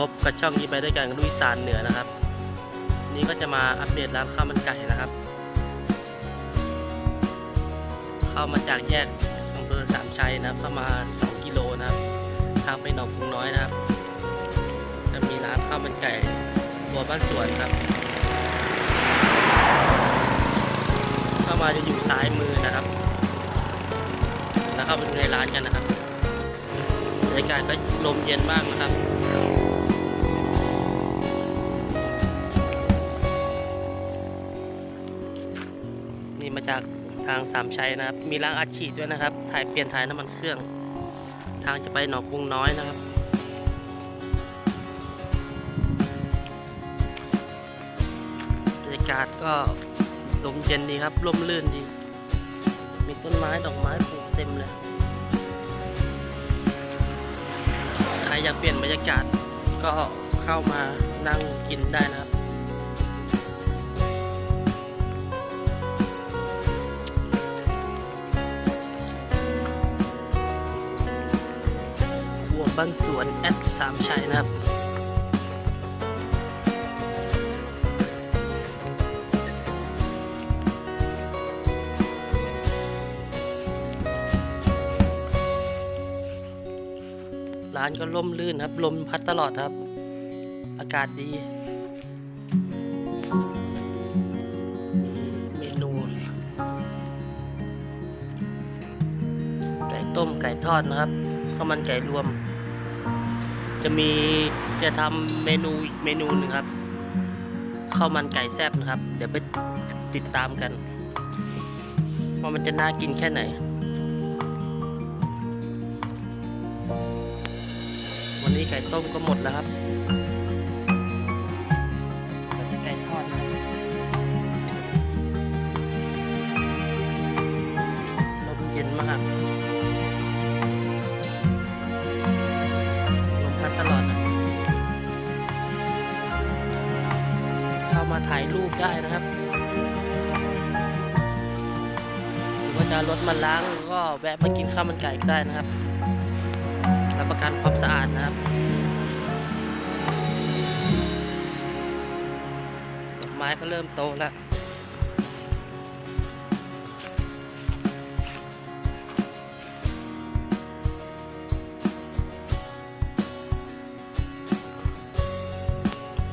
พบกับช่องนี้ไปด้วยกันกับลุยสานเหนือนะครับ นี่ก็จะมาอัปเดตร้านข้าวมันไก่นะครับ เข้ามาจากแยกอำเภอสามชัยนะครับเข้ามา 2 กิโลนะครับ ทางไปหนองกรุงน้อยนะครับ จะมีร้านข้าวมันไก่ตัวบ้านสวนครับ เข้ามาจะอยู่ซ้ายมือนะครับ แล้วเข้าไปดูในร้านกันนะครับบรรยากาศก็ลมเย็นมากนะครับ จากทางสามชัยนะครับ มีรางอัดฉีดด้วยนะครับ ถ่ายเปลี่ยนถ่ายน้ำมันเครื่อง ทางจะไปหนองกรุงน้อยนะครับ บรรยากาศก็ลมเย็นดีครับร่มรื่นดี มีต้นไม้ดอกไม้ปลูกเต็มเลย ใครอยากเปลี่ยนบรรยากาศก็เข้ามานั่งกินได้นะครับ บ้านสวนแอดสามชัยนะครับร้านก็ร่มรื่นครับ ลมพัดตลอดครับ อากาศดี เมนู ไก่ต้มไก่ทอดนะครับข้าวมันไก่รวม จะมีจะทำเมนูอีกเมนูหนึ่งครับข้าวมันไก่แซ่บนะครับ เดี๋ยวไปติดตามกันว่ามันจะน่ากินแค่ไหน วันนี้ไก่ต้มก็หมดแล้วครับามาถ่ายรูปได้นะครับหรือว่าจะรถมาล้างก็แวะมากินข้าวมันไก่ได้นะครับรับประกันความสะอาดนะครับดอกไม้ก็เริ่มโตแล้ว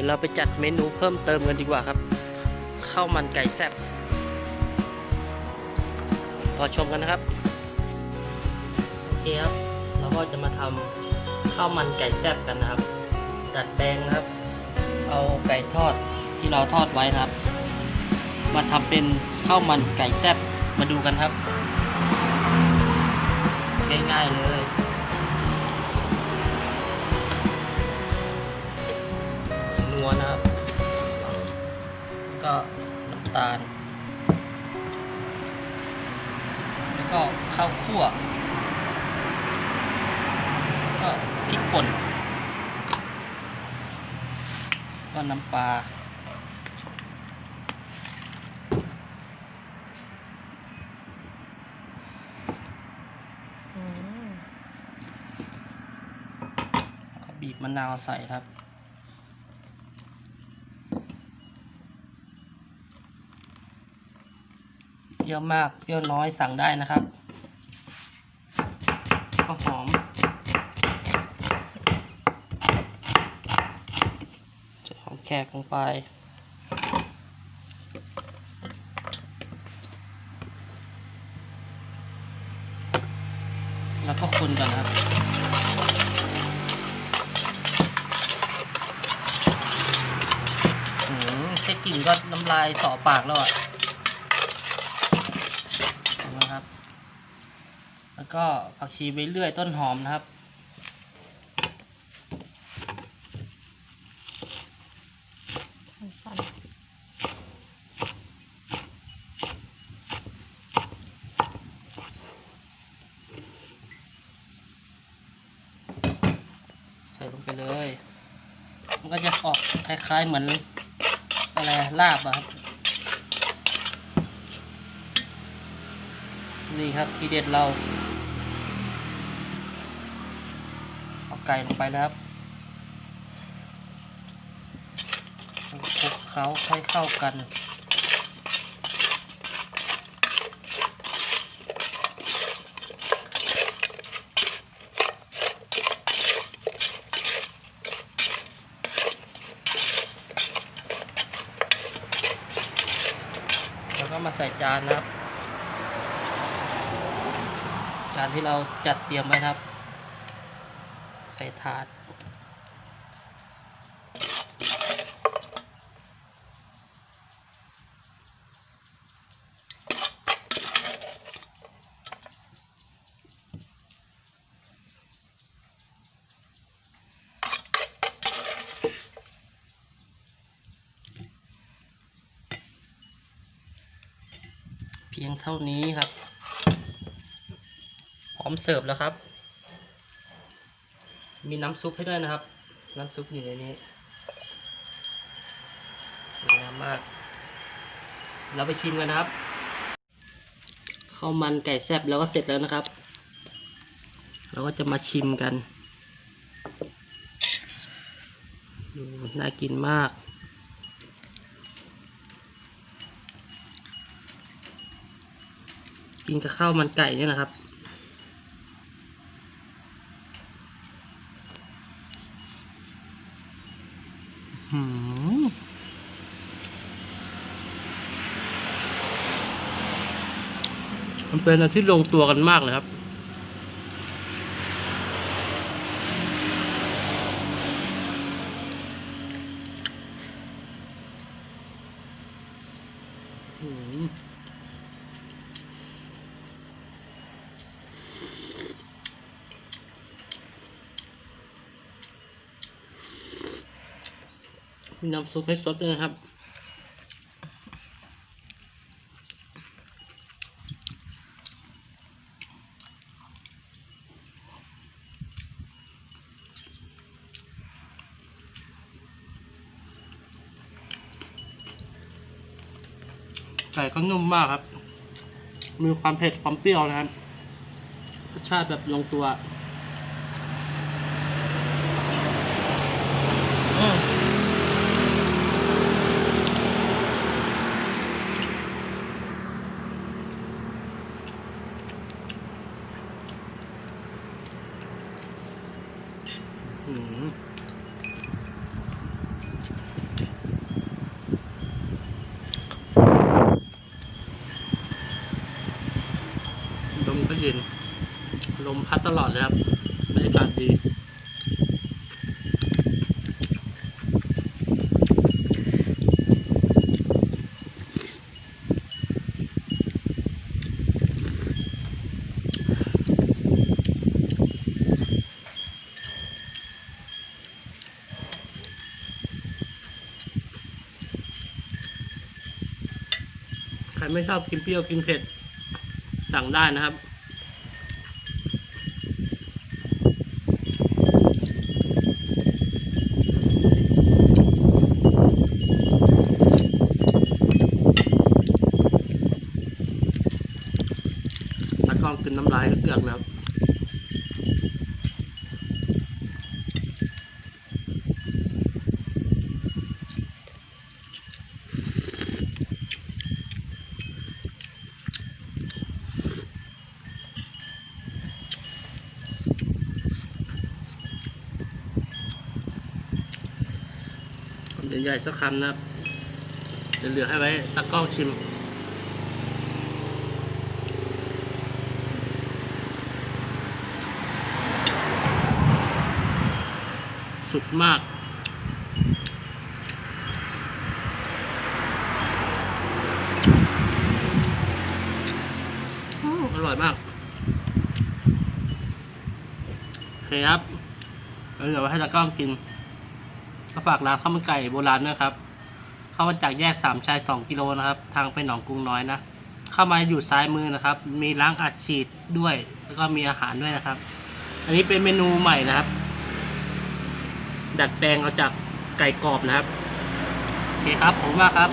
ดี๋ยวเราไปจัดเมนูเพิ่มเติมกันดีกว่าครับข้าวมันไก่แซ่บรอชมกันนะครับโอเคครับเราก็จะมาทำข้าวมันไก่แซ่บกันนะครับดัดแปลงนะครับ เอาไก่ทอดที่เราทอดไว้นะครับ มาทำเป็นข้าวมันไก่แซ่บมาดูกันครับ ง่ายๆเลย วนะครับก็น้ำตาล แล้วก็ข้าวคั่ว ก็พริกป่น ก็น้ำปลาอืมก็บีบมะนาวใส่ครับ เป รี้ยวมากเปรี้ยวน้อยสั่งได้นะครับก็หอมใส่หอมแขกลงไปแล้วก็คนก่อนครับ อืมแค่กลิ่นก็น้ำลายสอปากแล้วอะเห็นะครับ แล้ว ก็ผักชีไปเรื่อยต้นหอมนะครับ ใส่ลงไปเลย มันก็จะออกคล้ายๆเหมือน อะไรลาบอะครับนี่ครับทีเด็ดเรา เอาไก่ลงไปแล้วครับเคล้าให้เข้ากันแล้วก็มาใส่จานนะครับ จานที่เราจัดเตรียมไว้นะครับ ส่ถาด เพียงเท่านี้ครับ พร้อมเสิร์ฟแล้วครับ มีน้ำซุปให้ด้วยนะครับ น้ำซุปอยู่ในนี้สวยงามมาก เราไปชิมกันนะครับข้าวมันไก่แซ่บแล้วก็เสร็จแล้วนะครับ เราก็จะมาชิมกันอืมน่ากินมากกินกับข้าวมันไก่เนี่ยนะครับ มันเป็นอะไรที่ลงตัวกันมากเลยครับ อืม มีน้ำซุปให้สดด้วยนะครับ ไก่ก็นุ่มมากครับ มีความเผ็ดความเปรี้ยวนะครับ รสชาติแบบลงตัว ลมก็เย็น ลมพัดตลอดเลยครับบรรยากาศดี ใครไม่ชอบกินเปรี้ยวกินเผ็ด สั่งได้นะครับตากล้องกินน้ำลายก็เกือกแล้ว ใหญ่ๆสักคำนะครับเหลือให้ไว้ตากล้องชิมสุดมากอร่อยมาก โอเคครับแล้วเดี๋ยวให้ตากล้องกิน ก็ฝากร้านข้าวมันไก่โบราณด้วยครับ เข้ามาจากแยกสามชายสองกิโลนะครับ ทางไปหนองกรุงน้อยนะ เข้ามาอยู่ซ้ายมือนะครับ มีล้างอัดฉีดด้วย แล้วก็มีอาหารด้วยนะครับ อันนี้เป็นเมนูใหม่นะครับ ดัดแปลงเอาจากไก่กรอบนะครับ โอเคครับ ผมมากครับ